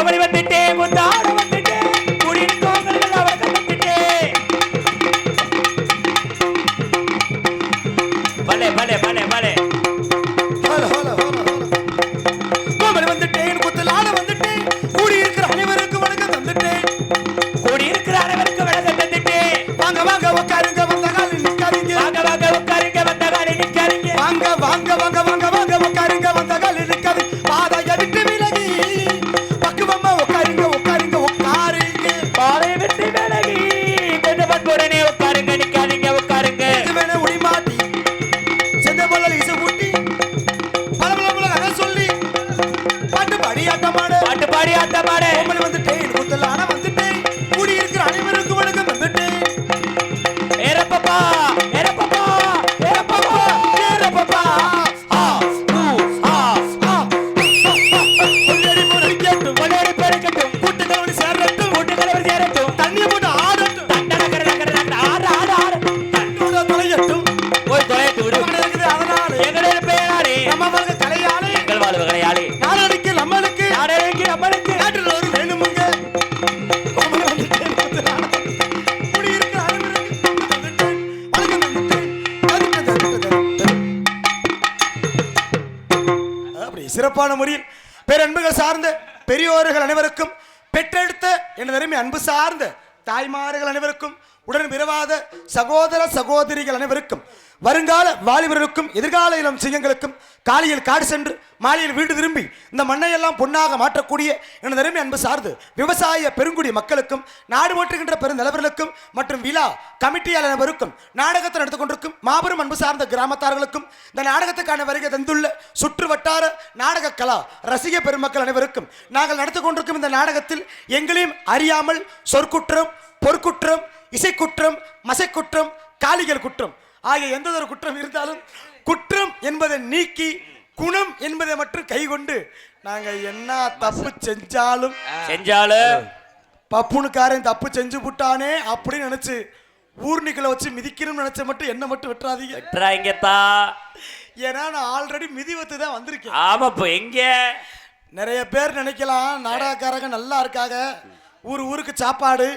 கோமலி வந்துட்டே முத்த ஆட்டமாடு கோமலி வந்துட்டேன் குத்தலாட சார்ந்த தாய்மார்கள் அனைவருக்கும் உடன் பிறவாத சகோதர சகோதரிகள் அனைவருக்கும் வருங்கால வாலிபர்களுக்கும் எதிர்கால இளம் சிங்கங்களுக்கும் காலையில் காடு சென்று மாலையில் வீடு திரும்பி இந்த மண்ணையெல்லாம் பொன்னாக மாற்றக்கூடிய எனது அருமை அன்பு சார்ந்து விவசாய பெருங்குடி மக்களுக்கும் நாடு ஓட்டுகின்ற பெருநிலவர்களுக்கும் மற்றும் விழா கமிட்டியாளர் அனைவருக்கும் நாடகத்தை நடந்து கொண்டிருக்கும் மாபெரும் அன்பு சார்ந்த கிராமத்தார்களுக்கும் இந்த நாடகத்துக்கான வருகை தந்துள்ள சுற்று வட்டார நாடக கலா ரசிக பெருமக்கள் அனைவருக்கும் நாங்கள் நடத்தி கொண்டிருக்கும் இந்த நாடகத்தில் எங்களையும் அறியாமல் சொற்குற்றம் பொற்குற்றம் இசைக்குற்றம் மசைக்குற்றம் காளிகள் குற்றம். ஆகிய எந்த ஒரு குற்றம் இருந்தாலும் குற்றம் என்பதை நீக்கி குணம் என்பதை மட்டும் கைகொண்டு நாங்க என்ன தப்பு செஞ்சாலும் செஞ்சாலும் பப்புனுக்காரன் தப்பு செஞ்சு புட்டானே அப்படின்னு நினைச்சு ஊர்னிக்களை வச்சு மிதிக்கணும்னு நினைச்ச மட்டும் என்ன மட்டும் விட்டுறாதீங்க. வெட்டுறாங்கத்தா ஏன்னா நான் ஆல்ரெடி மிதிவத்து தான் வந்திருக்கேன். ஆமாப்பா எங்க? நிறைய பேர் நினைக்கலாம் நாடகக்காரங்க நல்லா இருக்காங்க. ஊர் ஊருக்கு சாப்பாடு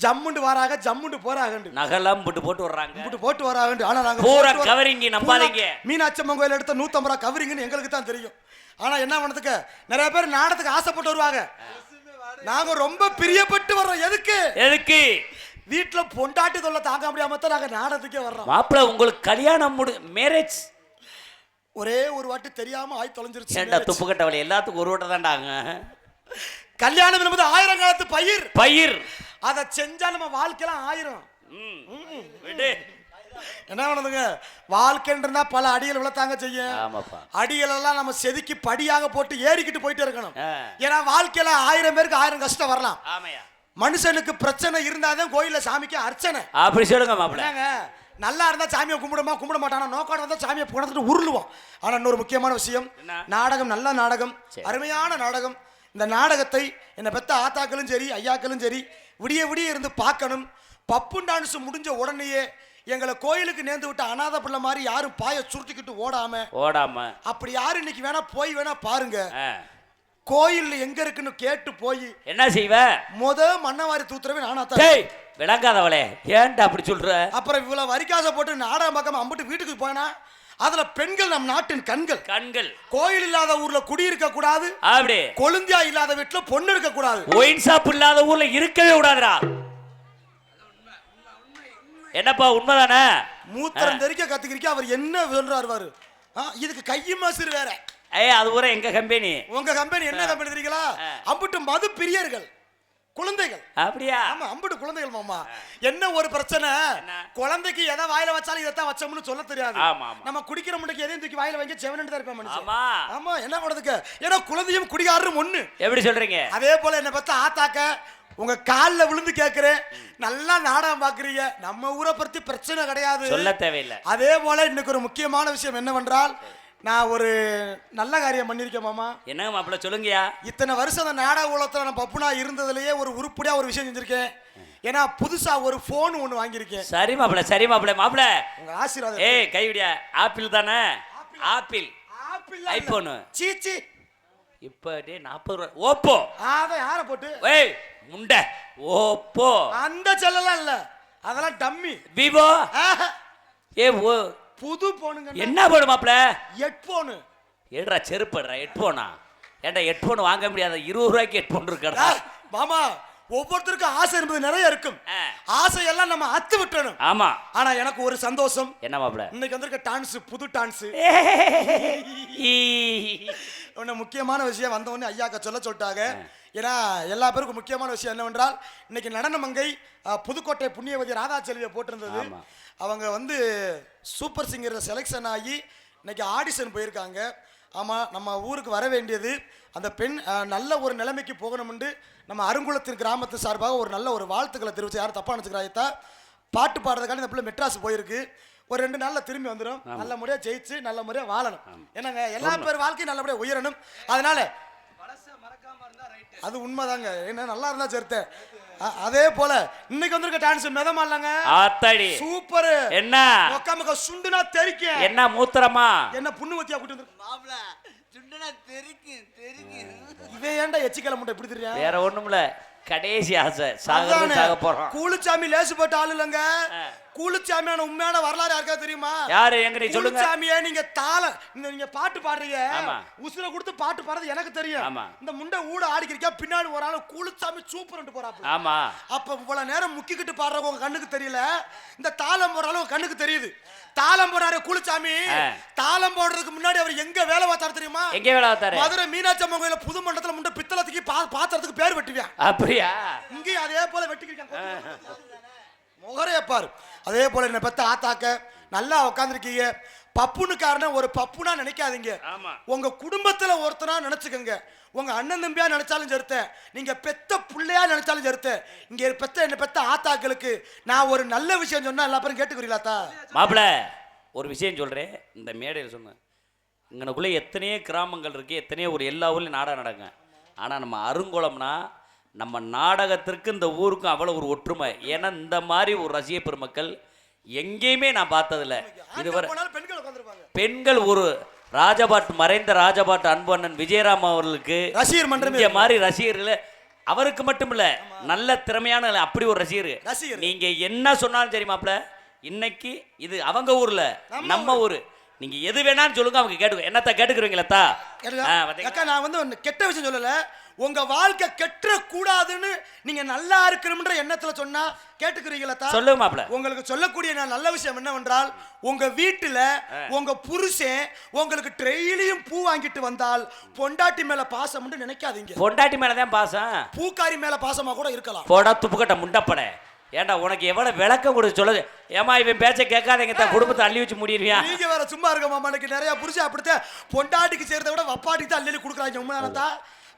ஜம்முண்டு வராங்க ஜம்முண்டு போறாங்கண்டு நகலாம் போட்டு போட்டு வர்றாங்க. இப்படி போட்டு வராங்கண்டு ஆனா நாங்க பூரா போட்டு வர- covering, நம்பாதீங்க. பூரா மீனாட்சி அம்மன் கோயில் எடுத்த நூத்தம்பது ரூபா கவரிங்னு எங்களுக்கு தான் தெரியும். ஆனா என்ன பண்ணதுக்கு நிறைய பேர் நாடகத்துக்கு ஆசைப்பட்டு வருவாங்க. நாங்க ரொம்ப பிரியப்பட்டு வர்றோம். எதுக்கு? எதுக்கு? வீட்டுல பொண்டாட்டி தொல்லை தாங்க முடியாம தான் நாங்க நாடகத்துக்கே வர்றோம். மாப்பிள்ள உங்களுக்கு கல்யாணம் முடி மேரேஜ் ஒரே ஒரு வாட்டி தெரியாம ஆய் தொலைஞ்சிருச்சு. ஏண்டா துப்பு கட்டவளை? எல்லாத்துக்கும் ஒரு வட்டம் தாண்டாங்க கல்யாணம் என்பது ஆயிரம் காலத்து பயிர். பயிர். அதை செஞ்சா நம்ம வாழ்க்கையெல்லாம் ஆயிரம். என்ன பண்ணுதுங்க? வாழ்க்கைன்னு இருந்தா பல அடிகள் விழத்தாங்க செய்யும். அடிகள் எல்லாம் நம்ம செதுக்கி படியாக போட்டு ஏறிக்கிட்டு போயிட்டே இருக்கணும். ஏன்னா வாழ்க்கையில ஆயிரம் பேருக்கு ஆயிரம் கஷ்டம் வரலாம். மனுஷனுக்கு பிரச்சனை இருந்தாதான் கோயில்ல சாமிக்கு அர்ச்சனை. அப்படி சொல்லுங்க மாப்பிள்ள. என்னங்க? நல்லா இருந்தா சாமியை கும்பிடுமா கும்பிட மாட்டானா? நோக்காடு வந்தா சாமியை குணத்துட்டு உருளுவோம். ஆனா இன்னொரு முக்கியமான விஷயம்? நாடகம் நல்ல நாடகம். அருமையான நாடகம். இந்த நாடகத்தை என்னை பெத்த ஆத்தாக்களும் சரி ஐயாக்களும் சரி விடிய விடிய இருந்து பார்க்கணும். பப்பு டான்ஸ் முடிஞ்ச உடனேயே எங்களை கோயிலுக்கு நேர்ந்து விட்ட அனாதை பிள்ளை மாதிரி யாரும் பாய சுருட்டிக்கிட்டு ஓடாம. ஓடாம. அப்படி யாரும் இன்னைக்கு வேணா போய் வேணா பாருங்க. கோயில் எங்க இருக்குன்னு கேட்டு போய் என்ன செய்வ? முத மண்ணவாரி தூத்துறவே நானா தான். விளங்காதவளே. ஏன்டா அப்படி சொல்ற? அப்புறம் இவ்வளவு வரிக்காசை போட்டு நாடகம் பார்க்காம அம்பிட்டு வீட்டுக்கு போனா? அதுல பெண்கள் நம் நாட்டின் கண்கள். கண்கள். கோயில் இல்லாத ஊர்ல குடியிருக்க கூடாது. அப்படி. கொழுந்தியா இல்லாத வீட்டுல பொண்ணு இருக்க கூடாது. ஒயின் ஷாப் இல்லாத ஊர்ல இருக்கவே கூடாதுடா. என்னப்பா உண்மைதானே? மூத்திரம் தெரிக்க கத்துக்கிறீங்க அவர் என்ன சொல்றாரு இதுக்கு கையும் மாசு வேற. ஏய் அது ஊரா எங்க கம்பெனி உங்க கம்பெனி என்ன கம்பெனி தெரியுங்களா. அம்பிட்டு மது பிரியர்கள் குழந்தைகள். அப்படியா? ஆமா அம்பிட்டு குழந்தைகள் மாமா. என்ன ஒரு பிரச்சனை? குழந்தைக்கு எதை வாயில வச்சாலும் இதைத்தான் வச்சோம்னு சொல்ல தெரியாது. நம்ம குடிக்கிற முட்டைக்கு எதையும் தூக்கி வாயில வைக்க செவனண்டு தான் இருப்பேன் மனுஷன். ஆமா. ஆமா என்ன பண்ணுறதுக்கு ஏன்னா குழந்தையும் குடிகாரரும் ஒண்ணு. எப்படி சொல்றீங்க? அதே போல என்ன பார்த்தா ஆத்தாக்க உங்க கால்ல விழுந்து கேட்கிறேன் நல்லா நாடகம் பாக்குறீங்க. நம்ம ஊரை பத்தி பிரச்சனை கிடையாது. சொல்ல தேவையில்லை. அதே போல இன்னைக்கு ஒரு முக்கியமான விஷயம் என்னவென்றால் நான் ஒரு நல்ல காரியம் பண்ணியிருக்கேன் மாமா. என்னங்க மாப்பிள்ள சொல்லுங்கயா இத்தனை வருஷம் அந்த நாடக உலகத்துல நான் பப்புனா இருந்ததுலயே ஒரு உருப்படியா ஒரு விஷயம் செஞ்சிருக்கேன். ஏன்னா புதுசா ஒரு போன் ஒண்ணு வாங்கியிருக்கேன். சரி மாப்பிள்ள சரி மாப்பிள்ள மாப்பிள்ள. உங்க ஆசீர்வாதம் ஏய் கைவிடியா ஆப்பிள் தானே? ஆப்பிள். ஆப்பிள். ஐபோனு. சீச்சி இப்ப டே நாற்பது ரூபா. ஓப்போ. அத யார போட்டு. ஏய் முண்டை. ஓப்போ. அந்த செல்லலாம் இல்ல. அதெல்லாம் டம்மி. விவோ. ஏ ஓ புது போனுங்க என்ன போடு மாப்ள ஹெட்போனு ஏடுறா செருப்படுறா ஹெட்ஃபோனா ஏன்டா ஹெட்ஃபோன் வாங்க முடியாத இருபது ரூபாய்க்கு ஹெட்ஃபோன் இருக்கடா. மாமா ஒவ்வொருத்தருக்கும் ஆசை என்பது நிறைய இருக்கும். ஆ. ஆசையெல்லாம் நம்ம அத்து விட்டுறணும். ஆமா. ஆனா எனக்கு ஒரு சந்தோஷம். என்ன மாப்ள இன்னைக்கு வந்திருக்க டான்ஸ் புது டான்ஸ். ஈ. ஒன்று முக்கியமான விஷயம் வந்த உடனே ஐயாக்க சொல்ல சொல்லிட்டாங்க. ஏன்னா எல்லா பேருக்கும் முக்கியமான விஷயம் என்னவென்றால் இன்னைக்கு நடன மங்கை அஹ், புதுக்கோட்டை புண்ணியவதி ராதாச்செல்வியை போட்டிருந்தது. ஆமா. அவங்க வந்து சூப்பர் சிங்கரில் செலெக்ஷன் ஆகி இன்னைக்கு ஆடிஷன் போயிருக்காங்க. ஆமாம் நம்ம ஊருக்கு வர வேண்டியது அந்த பெண் நல்ல ஒரு நிலைமைக்கு போகணும்னு நம்ம அருங்குளத்தின் கிராமத்து சார்பாக ஒரு நல்ல ஒரு வாழ்த்துக்களை தெரிவிச்சு யாரும் தப்பா நினச்சிக்கிறாயத்தா பாட்டு பாடுறதுக்காண்டி இந்த பிள்ளை மெட்ராஸ் போயிருக்கு. ஒரு ரெண்டு நாள்ல திரும்பி வந்துடும் நல்ல முறையா ஜெயிச்சு நல்ல முறையா வாழணும். என்னங்க எல்லா பேர் வாழ்க்கையும் நல்லபடியா உயரணும். அதனால அது உண்மைதாங்க. என்ன நல்லா இருந்தா சேர்த்தேன் அதே போல இன்னைக்கு வந்திருக்க டான்ஸ் மிதமா இல்லங்க ஆத்தாடி. சூப்பர். என்ன? உக்காமக்க சுண்டுனா தெரிக்க என்ன மூத்திரமா? என்ன புண்ணுவத்தியா கூட்டி வந்து மாப்பிள சுண்டனா தெரிக்கும் தெரிக்கும். இவன் ஏன்டா எச்சிக்கல முட்டை இப்படி தெரியும் வேற ஒண்ணுமில்ல கடைசி ஆசை. சாகிறது சாக போறோம். கூலுச்சாமி லேசு போட்ட ஆளு இல்லங்க. கூலுச்சாமியான உண்மையான வரலாறு யாருக்கா தெரியுமா? யாரு? எங்க நீ சொல்லுங்க. கூலுச்சாமியே நீங்க தாள நீங்க பாட்டு பாடுறீங்க. உசுர கொடுத்து பாட்டு பாடுறது எனக்கு தெரியும். ஆமா. இந்த முண்டை ஊட ஆடிக்கிறீங்க பின்னாடி ஒரு ஆளு கூலுச்சாமி சூப்பர்ன்ட்டு போறாப்பு ஆமா. அப்ப இவ்வளவு நேரம் முக்கிக்கிட்டு பாடுறவங்க கண்ணுக்கு தெரியல. இந்த தாளம் போடுற அளவு கண்ணுக்கு தெரியுது. தாளம் போடுறாரு கூலுச்சாமி. ஆ. தாளம் போடுறதுக்கு முன்னாடி அவர் எங்க வேலை பார்த்தாரு தெரியுமா? எங்க வேலை பார்த்தாரு? மதுரை மீனாட்சி அம்மன் கோயில புது மண்டலத்துல முண்டை பித்தளத்துக்கு பா பாத்திரத்துக்கு பேர் வெட்டுவியா? அப்படியா? இங்கேயும் அதே போல வெட்டிக்கிருக்காங்க. முகரைய பாரு அதே போல என்ன பெத்த ஆத்தாக்க நல்லா உட்காந்துருக்கீங்க பப்புனு காரணம் ஒரு பப்புனா நினைக்காதீங்க. ஆமா. உங்க குடும்பத்துல ஒருத்தனா நினைச்சுக்கோங்க. உங்க அண்ணன் தம்பியா நினைச்சாலும் சரித்த. நீங்க பெத்த புள்ளையா நினைச்சாலும் சரித்த. இங்க பெத்த என்ன பெத்த ஆத்தாக்களுக்கு நான் ஒரு நல்ல விஷயம் சொன்னா எல்லா பேரும் கேட்டுக்கிறீங்களா மாப்பிள ஒரு விஷயம் சொல்றேன். இந்த மேடையில் சொன்னேன் இங்கனக்குள்ளே எத்தனையோ கிராமங்கள் இருக்கு. எத்தனையோ ஒரு எல்லா ஊர்லயும் நாடகம் நடங்க ஆனா நம்ம அருங்குளம்னா நம்ம நாடகத்திற்கு இந்த ஊருக்கும் அவ்வளோ ஒரு ஒற்றுமை. ஏன்னா இந்த மாதிரி ஒரு ரசிக பெருமக்கள் எங்கேயுமே நான் பார்த்ததில்ல. இதுவரை பெண்கள் ஒரு ராஜபாட் மறைந்த ராஜபாட் அன்பு அண்ணன் விஜயராம் அவர்களுக்கு ரசிகர் மன்றமே மாதிரி ரசிகர்கள் அவருக்கு மட்டும் இல்ல நல்ல திறமையான அப்படி ஒரு ரசிகர். நீங்க என்ன சொன்னாலும் சரி மாப்ள இன்னைக்கு இது அவங்க ஊர்ல நம்ம ஊரு. நீங்க எது வேணாலும் சொல்லுங்க அவங்க கேட்டுக்க என்னத்த கேட்டுக்கிறீங்களா நான் வந்து கெட்ட விஷயம் சொல்லல. உங்க வாழ்க்கை கெட்ட கூடாதுன்னு நீங்க நல்லா இருக்கணும்ன்ற எண்ணத்துல சொன்னா கேட்டுக்கிறீங்களா தா? சொல்லுங்க மாப்ள உங்களுக்கு சொல்லக்கூடிய நான் நல்ல விஷயம் என்னவென்றால் உங்க வீட்டுல உங்க புருஷன் உங்களுக்கு ட்ரெயிலையும் பூ வாங்கிட்டு வந்தால் பொண்டாட்டி மேல பாசம் நினைக்காதீங்க. பொண்டாட்டி மேலதான் பாசம். பூக்காரி மேல பாசமா கூட இருக்கலாம். போடா துப்புக்கட்ட முண்டப்பட. ஏன்டா உனக்கு எவ்வளவு விளக்கம் கொடுத்து சொல்லுது ஏமா இவன் பேச்ச கேட்காதீங்க தான் குடும்பத்தை அள்ளி வச்சு முடியிருவியா நீங்க வேற சும்மா இருக்க மாமா எனக்கு நிறைய புருஷன் அப்படித்தான் பொண்டாட்டிக்கு செய்யறத விட வப்பாட்டிக்கு தான் அள்ளி கொடுக்குறாங்க உண்மையானதா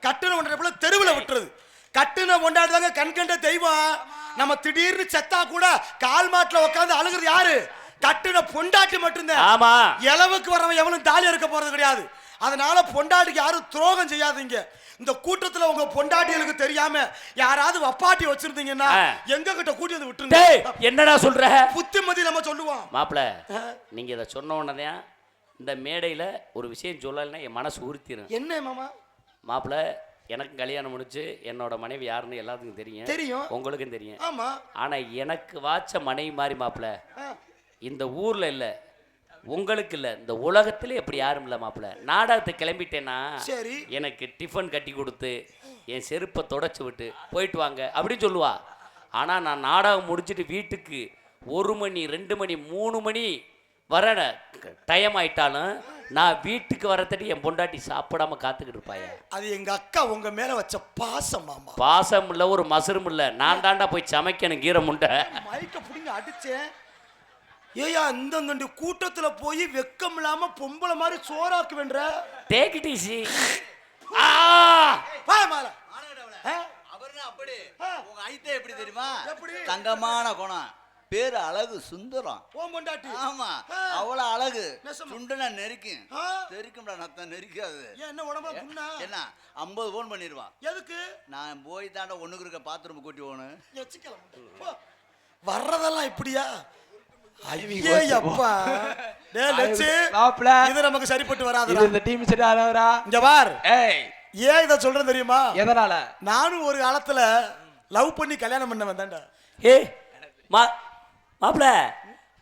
கட்டுன போல தெருவில் விட்டுறது. கட்டுன கொண்டாடி தாங்க கண் கண்ட தெய்வம். நம்ம திடீர்னு செத்தா கூட கால் மாட்டுல உட்காந்து அழுகுறது யாரு? கட்டுன பொண்டாட்டி மட்டும்தான். ஆமா. இளவுக்கு வரவன் எவனும் தாலி இருக்க போறது கிடையாது. அதனால பொண்டாட்டிக்கு யாரும் துரோகம் செய்யாதீங்க. இந்த கூட்டத்துல உங்க பொண்டாட்டிகளுக்கு தெரியாம யாராவது வப்பாட்டி வச்சிருந்தீங்கன்னா. எங்க கிட்ட கூட்டி வந்து விட்டுருங்க. என்னடா சொல்ற? புத்திமதி நம்ம சொல்லுவோம். மாப்பிள நீங்க இதை சொன்ன உடனே இந்த மேடையில ஒரு விஷயம் சொல்லலைன்னா என் மனசு உறுத்திடும் என்ன மாமா? மாப்பிள எனக்கு கல்யாணம் முடிச்சு என்னோட மனைவி யாருன்னு எல்லாத்துக்கும் தெரியும். தெரியும். உங்களுக்கும் தெரியும். ஆமா. ஆனா எனக்கு வாச்ச மனைவி மாதிரி மாப்பிள ஆ. இந்த ஊர்ல இல்ல உங்களுக்கு இல்ல இந்த உலகத்திலே எப்படி யாரும் இல்ல மாப்பிள. நாடகத்தை கிளம்பிட்டேன்னா சரி. எனக்கு டிஃபன் கட்டி கொடுத்து என் செருப்பை தொடச்சி விட்டு போயிட்டு வாங்க அப்படின்னு சொல்லுவா. ஆனால் நான் நாடகம் முடிச்சிட்டு வீட்டுக்கு ஒரு மணி ரெண்டு மணி மூணு மணி வர டைம் ஆயிட்டாலும் நான் வீட்டுக்கு வரத்தடி என் பொண்டாட்டி சாப்பிடாம காத்துக்கிட்டு இருப்பாய. அது எங்க அக்கா உங்க மேல வச்ச பாசம் மாமா. பாசம் இல்லை ஒரு மசரும் இல்லை. நான் தாண்டா போய் சமைக்கணும் கீரை முண்டை. மைக்க புடிங்க அடிச்சேன். ஏயா இந்த இந்த கூட்டத்துல போய் வெக்கம் இல்லாம பொம்பளை மாதிரி சோறாக்கு வேண்ட டேக் இட் ஈஸி ஆ! வா மால? அவர்னா அப்படி. உங்க ஐத்த எப்படி தெரியுமா? எப்படி? தங்கமான குணம். பேரு அழகு சுந்தரம். ஓம் பொண்டாட்டி ஆமா. அவ்வளவு அழகு? சுண்டனா நெரிக்கும். ஆ? நெரிக்கும்டா நத்தம் நெரிக்காது. ஏன் என்ன உடம்புல புண்ணா? என்ன ஐம்பது போன் பண்ணிடுவான் எதுக்கு? நான் போய் தாண்ட ஒண்ணுக்கு இருக்க பாத்ரூம் கூட்டி போகணும். வர்றதெல்லாம் இப்படியா? ஐயே அப்பா. டேய் லட்சு மாப்ள இது நமக்கு சரிப்பட்டு இது வராதுடா இந்த டீம் செட் ஆனவரா இங்க பார். ஏய். ஏன் இதை சொல்றேன் தெரியுமா? எதனால? நானும் ஒரு காலத்துல லவ் பண்ணி கல்யாணம் பண்ண வந்தேன்டா ஏ மா மாப்பிள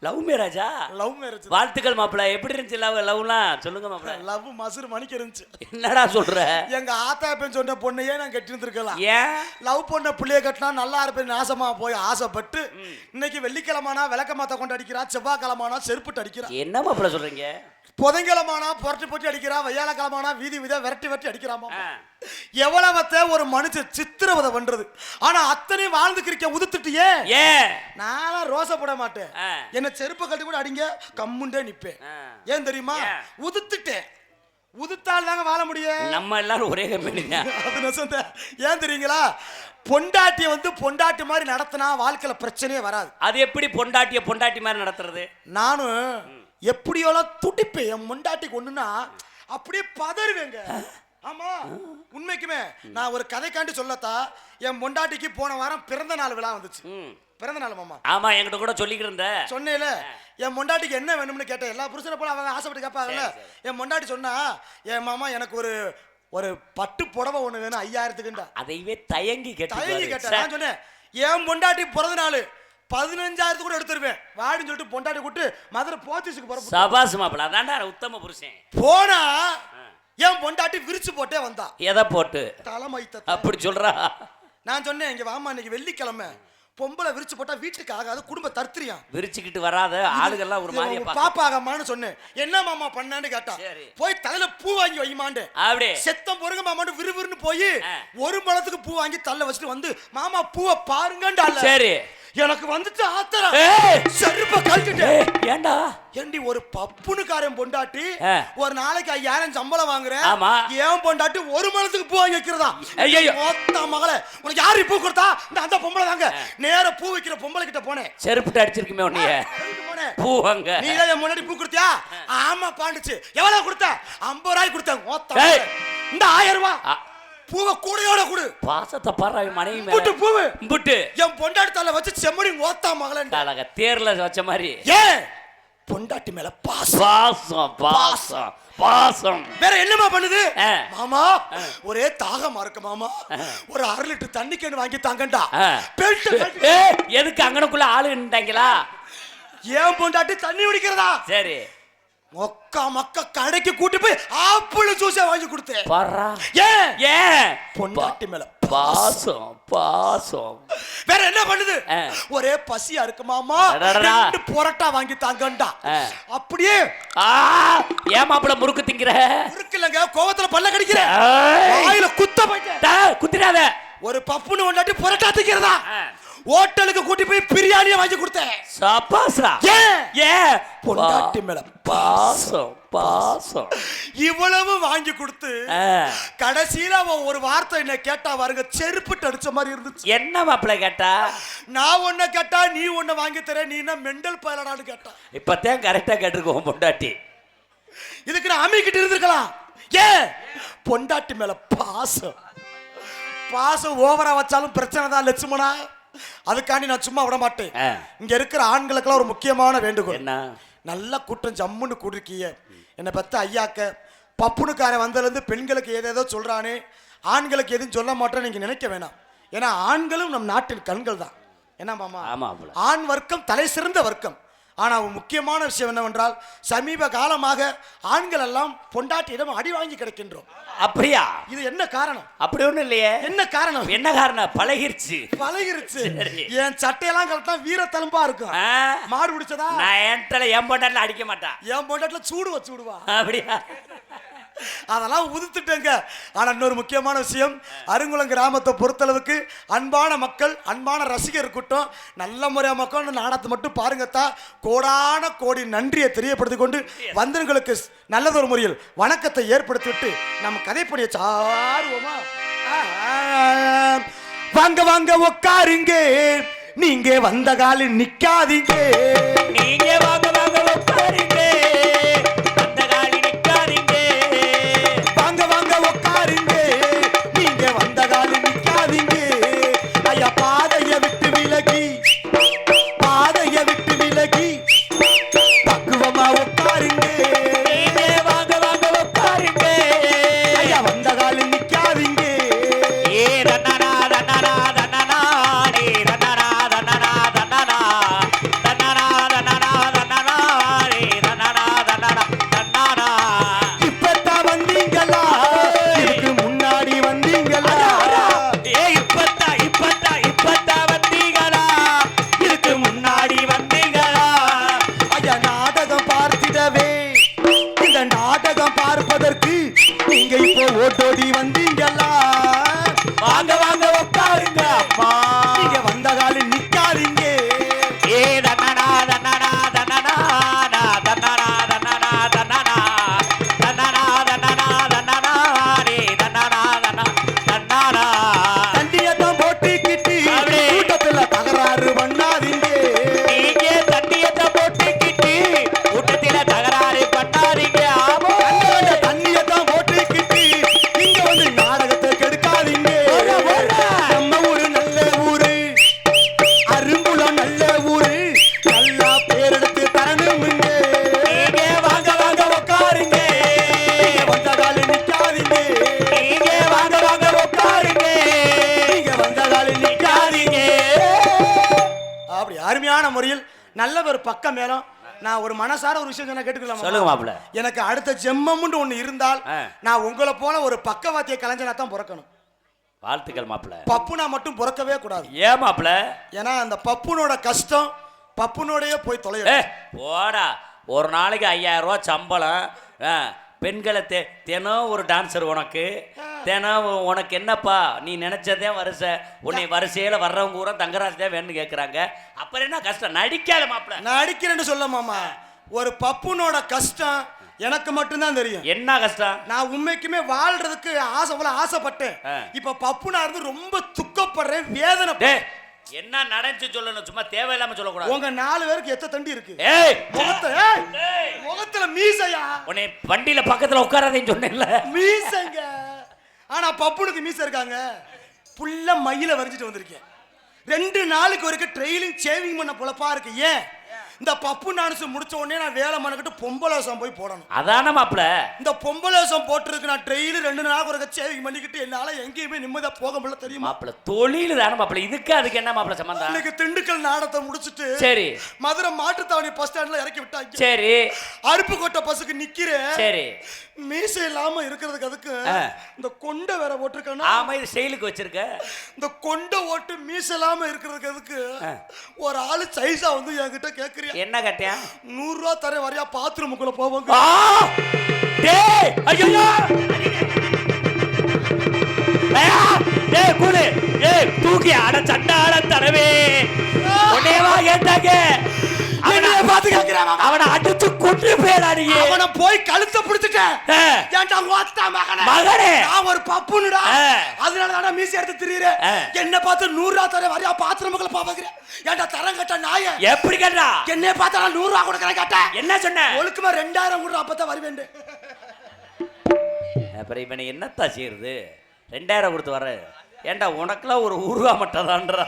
லவ் மேரேஜா லவ் மேரேஜ் வாழ்த்துக்கள் மாப்பிள. எப்படி இருந்துச்சு லவ் லவ்லாம் சொல்லுங்க மாப்பிள. லவ் மசுறு மணிக்கு இருந்துச்சு. என்னடா சொல்ற? எங்க ஆத்தா பெண் சொன்ன பொண்ணையே நான் கட்டி இருந்திருக்கலாம் ஏன்? லவ் பண்ண புள்ளைய கட்டினா நல்லா இருப்பேன் நாசமா போய் ஆசைப்பட்டு இன்னைக்கு வெள்ளிக்கிழமானா விளக்க மாத்த கொண்டு அடிக்கிறா செவ்வாய்க்கிழமானா செருப்புட்டு அடிக்கிறா. என்ன மாப்பிள சொல்றீங்க? புதன்கிழமானா புரட்டி புரட்டி அடிக்கிறா வெய்யாலக்கிழமானா வீதி வீதியா விரட்டி விரட்டி அடிக்கிறாமா. எவ்வளவத்த ஒரு மனுஷன் சித்திரவதை பண்றது. ஆனா அத்தனையும் வாழ்ந்து கிரிக்க உதுத்துட்டியே ஏன் நான்லாம் ரோசப்பட மாட்டேன். ஆ. என்ன செருப்பு கட்டி கூட அடிங்க கம்முண்டே நிப்பேன். ஏன் தெரியுமா? உதுத்துட்டேன் உதுத்தால் தாங்க வாழ முடியும் நம்ம எல்லாரும் ஒரே கம்பெனி அது. ஏன் தெரியுங்களா? பொண்டாட்டிய வந்து பொண்டாட்டி மாதிரி நடத்தினா வாழ்க்கையில பிரச்சனையே வராது. அது எப்படி பொண்டாட்டிய பொண்டாட்டி மாதிரி நடத்துறது? நானும் எப்படியோலாம் துடிப்பேன் என் பொண்டாட்டிக்கு ஒண்ணுன்னா அப்படியே பதறுவேங்க. ஆமா. உண்மைக்குமே நான் ஒரு கதைக்காண்டி சொல்லத்தா என் பொண்டாட்டிக்கு போன வாரம் பிறந்த நாள் விழா வந்துச்சு. பிறந்த நாள் மாமா. ஆமா என்கிட்ட கூட சொல்லிக்கிட்டு இருந்த. சொன்னேல என் பொண்டாட்டிக்கு என்ன வேணும்னு கேட்டேன். எல்லா புருஷனை போல அவங்க ஆசைப்பட்டு கேட்பாங்கல்ல என் பொண்டாட்டி சொன்னா என் மாமா எனக்கு ஒரு ஒரு பட்டு புடவை ஒண்ணு வேணும் ஐயாயிரத்துக்குண்டா அதையவே தயங்கி தயங்கி கேட்டு கேட்டேன். நான் சொன்னேன் என் பொண்டாட்டி பிறந்த நாள் பதினஞ்சாயிரத்து கூட எடுத்துருவேன். வாடின்னு சொல்லிட்டு பொண்டாட்டி கூட்டு மதுரை போத்தீஸுக்கு போற சபாஸ் மாப்பிள அதான்டா உத்தம புருஷன். போனா என் பொண்டாட்டி விரிச்சு போட்டே வந்தா. எதை போட்டு? தலைமை அப்படி சொல்றா. நான் சொன்னேன் இங்க வாமா இன்னைக்கு வெள்ளிக்கிழமை. பொம்பளை விரிச்சு போட்டா வீட்டுக்கு ஆகாது குடும்ப தர்த்திரியான் விரிச்சுக்கிட்டு வராத ஆளுகள்லாம் ஒரு மாதிரியா பாக்க பாப்பா ஆகாமான்னு சொன்னேன். என்ன மாமா பண்ணான்னு கேட்டா. போய் தலையில பூ வாங்கி வைமாண்டு அப்படியே. செத்தம் பொறுங்க மாமான்னு விறுவிறுன்னு போய். ஒரு முழத்துக்கு பூ வாங்கி தள்ள வச்சுட்டு வந்து மாமா பூவை பாருங்கண்டால சரி. எனக்கு வந்துட்டு ஆத்திரம். ஏய்! செருப்ப கழட்டிட்டு ஏய், ஏன்டா? ஏண்டி ஒரு பப்புனுக்காரன் பொண்டாட்டி ஆ. ஒரு நாளைக்கு ஐயாயிரம் சம்பளம் வாங்குறேன் ஆமா. ஏன் பொண்டாட்டி ஒரு மனத்துக்கு பூ வாங்கி வைக்கிறதா? ஐயையோ. மொத்த மகளே உனக்கு யாரு பூ கொடுத்தா? இந்த அந்த பொம்பளை தாங்க. நேர பூ வைக்கிற பொம்பளை கிட்ட போனேன். செருப்புட்டு அடிச்சிருக்குமே உன்னைய. பூ அங்க நீ தான் முன்னாடி பூ கொடுத்தியா? ஆமா பாண்டுச்சு. எவ்வளவு கொடுத்த? ஐம்பது ரூபாய் கொடுத்தேன். மொத்த. இந்த ஆயிரம் ரூபாய். பூவை கூடையோட கொடு. பாசத்தை பாரு மனைவி புட்டு மேல பூவு. புட்டு என் பொண்டாட்டி தலை வச்சு செம்மடி ஓத்தா மகளன் அழகா தேர்ல வச்ச மாதிரி. ஏன்? பொண்டாட்டி மேல பாசம். பாசம் பாசம் பாசம். வேற என்னமா பண்ணுது. மாமா ஒரே தாகமா இருக்கு மாமா. ஒரு அரை லிட்டர் தண்ணி கேன் வாங்கி தாங்கண்டா. எதுக்கு அங்கனக்குள்ள ஆளு நின்ட்டாங்களா ஏன் பொண்டாட்டி தண்ணி குடிக்கிறதா? சரி. மொக்கா மக்க கடைக்கு கூட்டி போய் ஆப்பிள் ஜூஸை வாங்கி கொடுத்தேன் வர்றா ஏன் ஏன் பொண்டாட்டி மேல பாசம் பாசம் வேற என்ன பண்ணுது. ஒரே பசியா இருக்கு மாமா. ரெண்டு புரோட்டா வாங்கி தாங்கண்டா. அப்படியே ஆ ஏன் மாப்பிள முறுக்கு திங்கிற இருக்குல்லங்க கோவத்துல பல்ல கடிக்கிற. வாயில குத்த போயிட்டேன் டா, குத்திராத ஒரு பப்புன்னு ஒண்டாட்டி புரோட்டா திக்கிறதா. ஹோட்டலுக்கு கூட்டி போய் பிரியாணியை வாங்கி கொடுத்தேன். சபாஸ்ரா ஏன் ஏன் பொண்டாட்டி மேல பாசம் பாசம். இவ்வளவு வாங்கி கொடுத்து. கடைசியில அவன் ஒரு வார்த்தை என்ன கேட்டா பாருங்க செருப்புட்டு அடிச்ச மாதிரி இருந்துச்சு. என்ன மாப்பிள கேட்டா? நான் ஒன்ன கேட்டா நீ ஒன்ன வாங்கி தர நீ என்ன மெண்டல் பயலடான்னு கேட்டா. இப்பத்தான் கரெக்டா கேட்டிருக்கோம் பொண்டாட்டி. இதுக்கு நான் அம்மிக்கிட்டு இருந்திருக்கலாம். ஏன் பொண்டாட்டி மேல பாசம். பாசம் ஓவரா வச்சாலும் பிரச்சனை தான் லட்சுமணா. அதுக்காண்டி நான் சும்மா விட மாட்டேன். இங்க இருக்கிற ஆண்களுக்கெல்லாம் ஒரு முக்கியமான வேண்டுகோள். என்ன? நல்ல கூட்டம் ஜம்முன்னு கூடிருக்கீங்க. என்னை பத்த ஐயாக்க பப்புனுக்காரன் வந்ததுலேருந்து பெண்களுக்கு ஏதேதோ சொல்றானே ஆண்களுக்கு எதுவும் சொல்ல மாட்டேன்னு நீங்க நினைக்க வேணாம். ஏன்னா ஆண்களும் நம் நாட்டின் கண்கள் தான் என்ன மாமா ஆண் வர்க்கம் தலை சிறந்த வர்க்கம். ஆனா ஒரு முக்கியமான விஷயம் என்னவென்றால் சமீப காலமாக ஆண்கள் எல்லாம் பொண்டாட்டியிடம் அடி வாங்கி கிடக்கின்றோம். அப்படியா? இது என்ன காரணம்? அப்படி ஒண்ணும் இல்லையே. என்ன காரணம்? என்ன காரணம்? பழகிருச்சு. பழகிருச்சு. என் சட்டையெல்லாம் கழட்டா வீரத்தழும்பா இருக்கும். ஆ, மாடு பிடிச்சதா? நான் என் பொண்டாட்டில அடிக்க மாட்டான். என் பொண்டாட்டில சூடு வச்சு விடுவா. அப்படியா? அதெல்லாம் உதுத்துட்டேங்க ஆனா இன்னொரு முக்கியமான விஷயம் அருங்குளம் கிராமத்தை பொறுத்தளவுக்கு அன்பான மக்கள் அன்பான ரசிகர் கூட்டம் நல்ல முறையா மக்கள் இந்த நாடகத்தை மட்டும் பாருங்கத்தா. கோடான கோடி நன்றியை தெரியப்படுத்தி கொண்டு வந்தவர்களுக்கு நல்லதொரு முறையில் வணக்கத்தை ஏற்படுத்திவிட்டு நம்ம கதைப்படிய சாருவோமா? வாங்க வாங்க உக்காருங்க. நீங்க வந்த காலில் நிக்காதீங்க. நீங்க நான் ஒரு மனசார ஒரு விஷயம் சொன்னா கேட்டுக்கலாம்? சொல்லுங்க மாப்பிள்ள. எனக்கு அடுத்த ஜெம்மம்னு ஒண்ணு இருந்தால். நான் உங்களை போல ஒரு பக்கவாத்திய கலைஞனா தான் பிறக்கணும். வாழ்த்துக்கள் மாப்பிள்ள. பப்புனா மட்டும் பிறக்கவே கூடாது. ஏன் மாப்பிள்ள? ஏன்னா அந்த பப்புனோட கஷ்டம் பப்புனோடயே போய் ஏ தொலையும் போடா. ஒரு நாளைக்கு ஐயாயிரம் ரூபா சம்பளம் பெண்களை தே தினம் ஒரு டான்சர் உனக்கு. தினம் உனக்கு என்னப்பா? நீ நினைச்சதே வரிசை. உன்னை வரிசையில் வர்றவங்க பூரா தங்கராஜ் தான் வேணும்னு கேட்குறாங்க அப்புறம் என்ன கஷ்டம்? நடிக்காத மாப்பிள்ள நான் அடிக்கிறேன்னு சொல்ல மாமா. ஒரு பப்புனோட கஷ்டம் எனக்கு மட்டும்தான் தெரியும். என்ன கஷ்டம்? நான் உண்மைக்குமே வாழ்றதுக்கு ஆசை போல ஆசைப்பட்டேன். இப்ப பப்புனா இருந்து ரொம்ப துக்கப்படுறேன் வேதனை என்ன நடந்துச்சு சொல்லணும் சும்மா தேவையில்லாம சொல்லக்கூடாது. உங்க நாலு பேருக்கு எத்த தண்டி இருக்கு? ஏய்! முகத்தை ஏய், ஏய், முகத்துல மீசையா? உன்னை வண்டியில பக்கத்துல உட்காராதேன்னு சொன்னேன்ல. மீசைங்க. ஆனா பப்புனுக்கு மீசை இருக்காங்க. புள்ள மயில வரைஞ்சிட்டு வந்திருக்கேன். ரெண்டு நாளுக்கு ஒருக்க ட்ரெயிலிங் சேவிங் பண்ண பொழப்பா இருக்கு. ஏன்? இந்த பப்பு நானுசு முடிச்ச உடனே நான் வேலை மனக்கிட்டு பொம்பளோசம் போய் போடணும். அதான மாப்பிள்ள இந்த பொம்பளோசம் போட்டிருக்கு நான் ட்ரெயிலு ரெண்டு நாளுக்கு ஒருக்க சேவிங் பண்ணிக்கிட்டு என்னால எங்கேயுமே நிம்மதியா போக முடியல தெரியுமா? மாப்பிள்ள தொழில் தானே மாப்பிள்ள இதுக்கு அதுக்கு என்ன மாப்பிள்ள சம்பந்தம்? இன்னைக்கு திண்டுக்கல் நாடகத்தை முடிச்சிட்டு சரி. மதுரை மாட்டுத்தாவணி பஸ் ஸ்டாண்ட்ல இறக்கி விட்டாங்க. சரி. அருப்புக்கோட்டை பஸ்ஸுக்கு நிக்கிறேன். சரி. மீசை இல்லாம இருக்கிறதுக்கு அதுக்கு. இந்த கொண்டை வேற போட்டிருக்கேன்னா ஆமா இது செயலுக்கு வச்சிருக்க. இந்த கொண்டை ஓட்டு மீசை இல்லாம இருக்கிறதுக்கு அதுக்கு ஒரு ஆளு சைஸா வந்து என்கிட்ட கேக்குறியா என்ன கட்டியா? நூறு ரூபா தரேன் வரையா? பாத்ரூமுக்குள்ள போவாங்க! டேய் ஐயோ! டேய் கூடு ஏய் தூக்கி அட சண்டை ஆட தரவே உன்னையவா கேட்டாங்க என்னைய பார்த்து கேக்குறான் அவன். அடிச்சு கொண்டு போயடா நீ அவனை போய் கழுத்தை பிடிச்சிட்டேன். ஏன்டா ஓத்தா மகனே? மகனே. நான் ஒரு பப்புனுடா. அதனால தானே மீசி எடுத்து திரியிறேன். என்ன பார்த்து நூறு ரூபா தரேன் வரையா பாத்ரூமுக்குள்ள போவாங்க ஏன்டா தரம் கட்ட நாய? எப்படி கேட்டா? என்னைய பார்த்தா நான் நூறு ரூபா கொடுக்குறேன் கேட்டேன் என்ன சொன்ன? ஒழுக்கமா ரெண்டாயிரம் கூட அப்பதான் வருவேன். அப்புறம் இவனை என்னத்தா செய்யறது? ரெண்டாயிரம் கொடுத்து வர ஏன்டா உனக்கெல்லாம் ஒரு ஊருவா மட்டதான்றா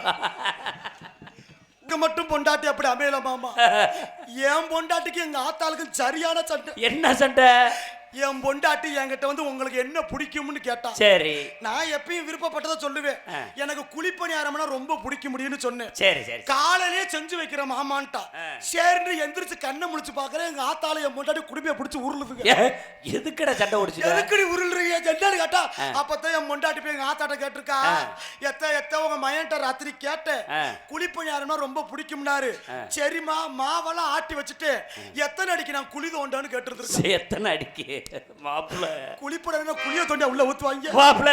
இங்க மட்டும் பொண்டாட்டி அப்படி அமையல மாமா. என் பொண்டாட்டிக்கு எங்க ஆத்தாளுக்கு சரியான சண்டை. என்ன சண்டை? என் பொண்டாட்டி என்கிட்ட வந்து உங்களுக்கு என்ன பிடிக்கும்னு கேட்டா சரி. நான் எப்பயும் விருப்பப்பட்டதை சொல்லுவேன். எனக்கு குழிப்பணியாரம்னா ரொம்ப பிடிக்க முடியும்னு சொன்னேன். சரி சரி. காலையிலே செஞ்சு வைக்கிற மாமான்ட்டா. சரின்னு எந்திரிச்சு கண்ணை முழிச்சு பாக்குறேன் எங்க ஆத்தால என் பொண்டாட்டி குடுமையை பிடிச்சி உருளுதுங்க. எதுக்குடா சண்டை ஓடிச்சுக்க எதுக்குடி உருளுறீங்க? என்னன்னு கேட்டா. அப்பதான் என் பொண்டாட்டி போய் எங்க ஆத்தாட்ட கேட்டிருக்கா. எத்த எத்த உங்க மயன்ட்ட ராத்திரி கேட்டேன். ஆ. குழிப்பணியாரம்னா ரொம்ப பிடிக்கும்னாரு. சரிம்மா மாவெல்லாம் ஆட்டி வச்சுட்டு எத்தனை அடிக்கு நான் குழி தோண்டான்னு கேட்டுருக்கேன் சரி, எத்தனை அடிக்கு? மாப்பிள்ள குழிப்படையா குழிய தோண்டி உள்ள ஊத்துவாங்க? மாப்பிள்ள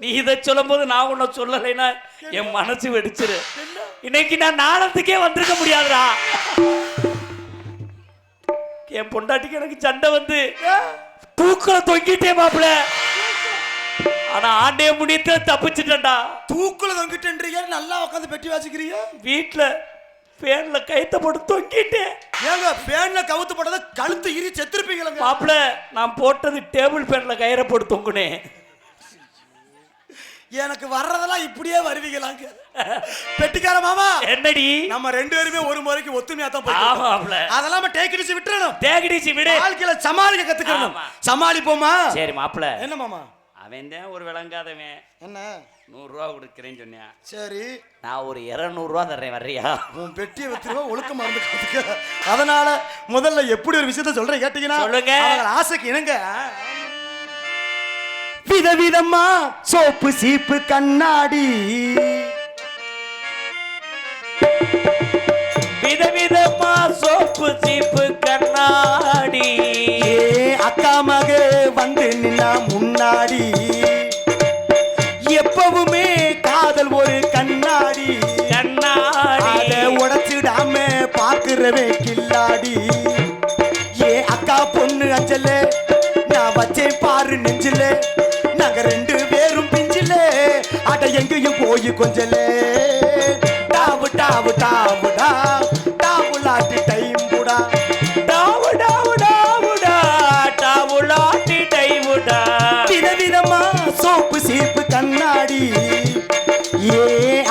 நீ இதை சொல்லும் போது நான் உன்னை சொல்லலைன்னா என் மனசு வெடிச்சிரு. இன்னைக்கு நான் நாளத்துக்கே வந்திருக்க முடியாதுடா. என் பொண்டாட்டிக்கு எனக்கு சண்டை வந்து தூக்கல தொங்கிட்டே மாப்பிள்ள ஆனா ஆண்டே முடித்த தப்பிச்சிட்டேன்டா. தூக்குல தொங்கிட்டுன்றீங்க நல்லா உட்காந்து பெட்டி வச்சுக்கிறீங்க வீட்டுல ஃபேன்ல கைத்த போட்டு தொங்கிட்டேன். ஏங்க ஃபேன்ல கவுத்து போட்டதை கழுத்து இரி செத்துருப்பீங்களங்க? மாப்பிள்ள நான் போட்டது டேபிள் ஃபேன்ல கயிறை போட்டு தொங்குனேன். எனக்கு வர்றதெல்லாம் இப்படியே வருவீங்களாங்க. பெட்டிக்கார மாமா என்னடி? நம்ம ரெண்டு பேருமே ஒரு முறைக்கு ஒத்துமையா தான் ஆமா, போய் மாப்ள. அதெல்லாம் நம்ம டேக் அடிச்சு விட்டுறணும். தேகிடிச்சு விடு. வாழ்க்கையில சமாளிக்க கத்துக்கணும். சமாளிப்போமா? சரி மாப்பிள்ள என்ன மாமா? அவன் தான் ஒரு விளங்காதவன். என்ன? நூறுரூவா கொடுக்குறேன்னு சொன்னேன். சரி. நான் ஒரு இரநூறுவா தர்றேன் வர்றியா? உன் பெட்டியை வச்சிருவா ஒழுக்கமா இருந்து கத்துக்க. அதனால முதல்ல எப்படி ஒரு விஷயத்த சொல்றேன் கேட்டீங்கன்னா சொல்லுங்க. ஆசைக்கு இணங்க. விதவிதமா சோப்பு சீப்பு கண்ணாடி. சொல்லவே கில்லாடி. ஏ அக்கா பொண்ணு அஞ்சலே. நான் வச்சேன் பாரு நெஞ்சிலே. நாங்க ரெண்டு பேரும் பிஞ்சிலே. அட எங்கேயும் போய் கொஞ்சலே. டாவு டாவு டாவுடா டாவுலாட்டி டைம்புடா டாவு டாவு டாவுடா டாவுலாட்டி டைவுடா விதவிதமா சோப்பு சீப்பு கண்ணாடி. ஏ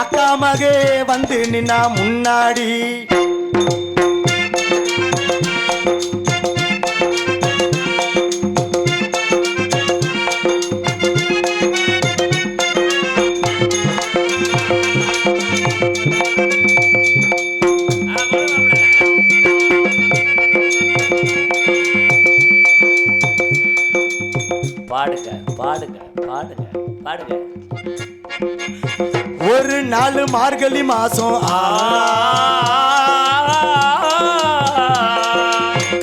அக்கா மகே வந்து நின்னா முன்னாடி. ஒரு நாலு மார்கழி மாசம்.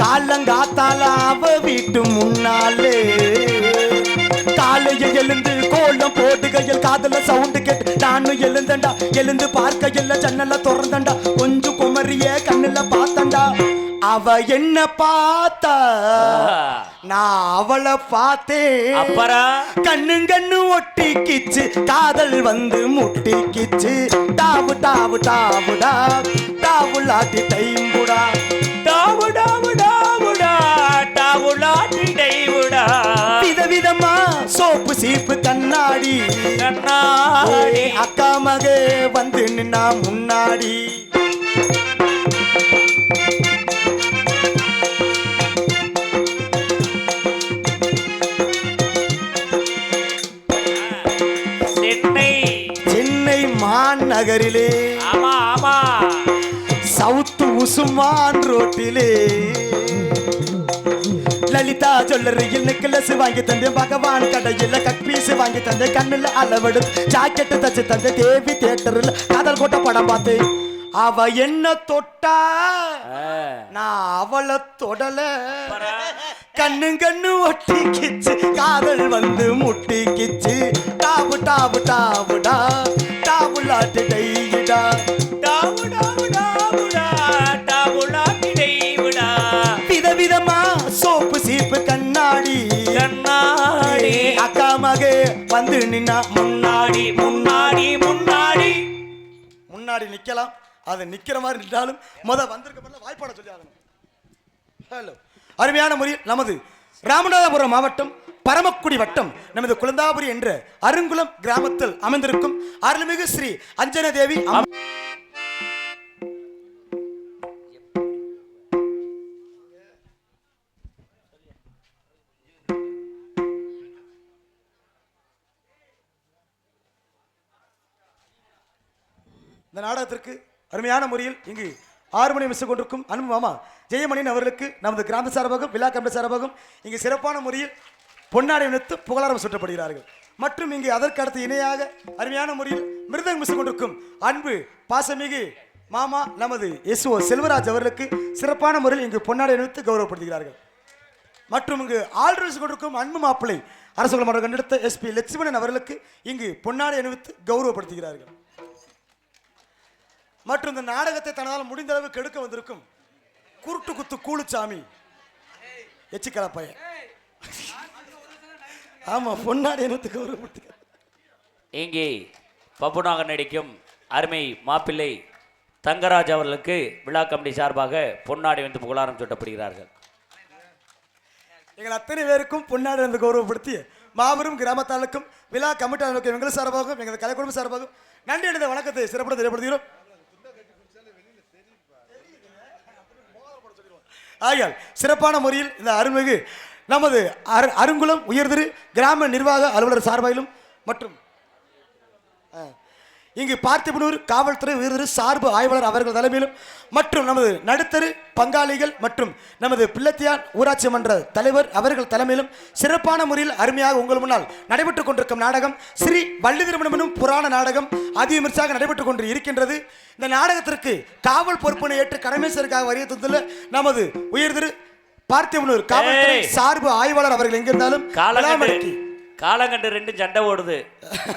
காலங்காத்தால அவ வீட்டு முன்னாலே காலையை எழுந்து கோலம் போட்டு கையில் காதல சவுண்டு கேட்டு நானும் எழுந்தண்டா எழுந்து பார்க்க எல்லாம் ஜன்னல திறந்தண்டா கொஞ்சம் குமரிய கண்ணுல பார்த்தண்டா அவ என்ன பார்த்தா? நான் அவளை பார்த்தேன். அப்புறம் கண்ணும் கண்ணு ஒட்டிக்கிச்சு. காதல் வந்து முட்டிக்கிச்சு. டாவு டாவு டாவுடா டாவுலாட்டி டைம்புடா டாவு டாவு டாவுடா டாவுலாட்டி டைவுடா விதவிதமா சோப்பு சீப்பு கண்ணாடி. கண்ணாடி. அக்கா மகே வந்து நின்னா முன்னாடி. மாநகரிலே ஆமா ஆமா. சவுத்து உசுமான் ரோட்டிலே. லலிதா ஜுவல்லரியில் நெக்லஸ் வாங்கி தந்தேன் பகவான் கடையில் கட் பீஸ் வாங்கி தந்தேன் கண்ணுல அளவெடுத்து ஜாக்கெட்டு தச்சு தந்தேன் தேவி தியேட்டரில் காதல் கோட்ட படம் பார்த்தேன். அவ என்ன தொட்டா. நான் அவளை தொடல. கண்ணு கண்ணு ஒட்டிக்கிச்சு காதல் வந்து முட்டிக்கிச்சு. டாவு டாவு டாவுடா. டாவுலாட்டு டைடா டாவு டாவு டாவுடா டாவுலாட்டி டைவுடா விதவிதமா சோப்பு சீப்பு கண்ணாடி. கண்ணாடி. அக்கா மகே வந்து நின்னா. முன்னாடி முன்னாடி முன்னாடி. முன்னாடி நிக்கலாம். அது நிக்கிற மாதிரி நின்றாலும் முத வந்திருக்க வாய்ப்பாட சொல்லி ஆகணும் ஹலோ அருமையான முறையில் நமது ராமநாதபுரம் மாவட்டம் பரமக்குடி வட்டம் நமது குழந்தாபுரி என்ற அருங்குளம் கிராமத்தில் அமைந்திருக்கும் அருள்மிகு ஸ்ரீ அஞ்சன தேவி இந்த நாடகத்திற்கு அருமையான முறையில் இங்கு ஆறு மணி மிஸ் கொண்டிருக்கும் அன்பு மாமா ஜெயமணியன் அவர்களுக்கு நமது கிராம சார்பாகவும் விழா கமிட்டி சார்பாகவும் இங்கு சிறப்பான முறையில் பொன்னாடை அணிவித்து புகழாரம் சுட்டப்படுகிறார்கள் மற்றும் இங்கு அதற்கு அடுத்து இணையாக அருமையான முறையில் மிருதங்க மிசு கொண்டிருக்கும் அன்பு பாசமிகு மாமா நமது எஸ் ஓ செல்வராஜ் அவர்களுக்கு சிறப்பான முறையில் இங்கு பொன்னாடை அணிவித்து கௌரவப்படுத்துகிறார்கள். மற்றும் இங்கு ஆள்ரஸ் கொண்டிருக்கும் அன்பு மாப்பிள்ளை அரசு மன்றம் கண்டெடுத்த எஸ்பி லட்சுமணன் அவர்களுக்கு இங்கு பொன்னாடை அணிவித்து கௌரவப்படுத்துகிறார்கள். மற்றும் இந்த நாடகத்தை தன்னால் முடிந்த அளவு கெடுக்க வந்திருக்கும் குருட்டு குத்து கூலுச்சாமி எச்சிக்கலப்பையன். ஆமா பொன்னாடி அணிவித்து கௌரவப்படுத்துகிறார் இங்கே பப்புனாக நடிக்கும் அருமை மாப்பிள்ளை தங்கராஜ் அவர்களுக்கு விழா கமிட்டி சார்பாக பொன்னாடி வந்து புகழாரம் சூட்டப்படுகிறார்கள். எங்கள் அத்தனை பேருக்கும் பொன்னாடி வந்து கௌரவப்படுத்தி மாபெரும் கிராமத்தாளுக்கும் விழா கமிட்டாளருக்கும் எங்கள் சார்பாகவும் எங்கள் கலை குடும்ப சார்பாகவும் நன்றி அடைந்த வணக்கத்தை சிறப்புடன் தெரியப்படுத்துகிறோம். ஆகையால் சிறப்பான முறையில் இந்த அருள்மிகு நமது அரு அருங்குளம் உயர்திரு கிராம நிர்வாக அலுவலர் சார்பாயிலும் மற்றும் இங்கு பார்த்திபனூர் காவல்துறை உயர்திரு சார்பு ஆய்வாளர் அவர்கள் தலைமையிலும் மற்றும் நமது நடுத்தரு பங்காளிகள் மற்றும் நமது பிள்ளத்தியார் ஊராட்சி மன்ற தலைவர் அவர்கள் தலைமையிலும் சிறப்பான முறையில் அருமையாக உங்கள் முன்னால் நடைபெற்றுக் கொண்டிருக்கும் நாடகம் ஸ்ரீ வள்ளி திருமணம் புராண நாடகம் அதிவிமர்சையாக நடைபெற்றுக் கொண்டு இருக்கின்றது. இந்த நாடகத்திற்கு காவல் பொறுப்பினை ஏற்று கடமைசருக்காக வரிய தந்துள்ள நமது உயர்திரு பார்த்திபனூர் காவல்துறை. சார்பு ஆய்வாளர் அவர்கள் எங்கிருந்தாலும் காலங்கண்டு விளாமடக்கி. காலங்கண்டு ரெண்டும் சண்டை ஓடுது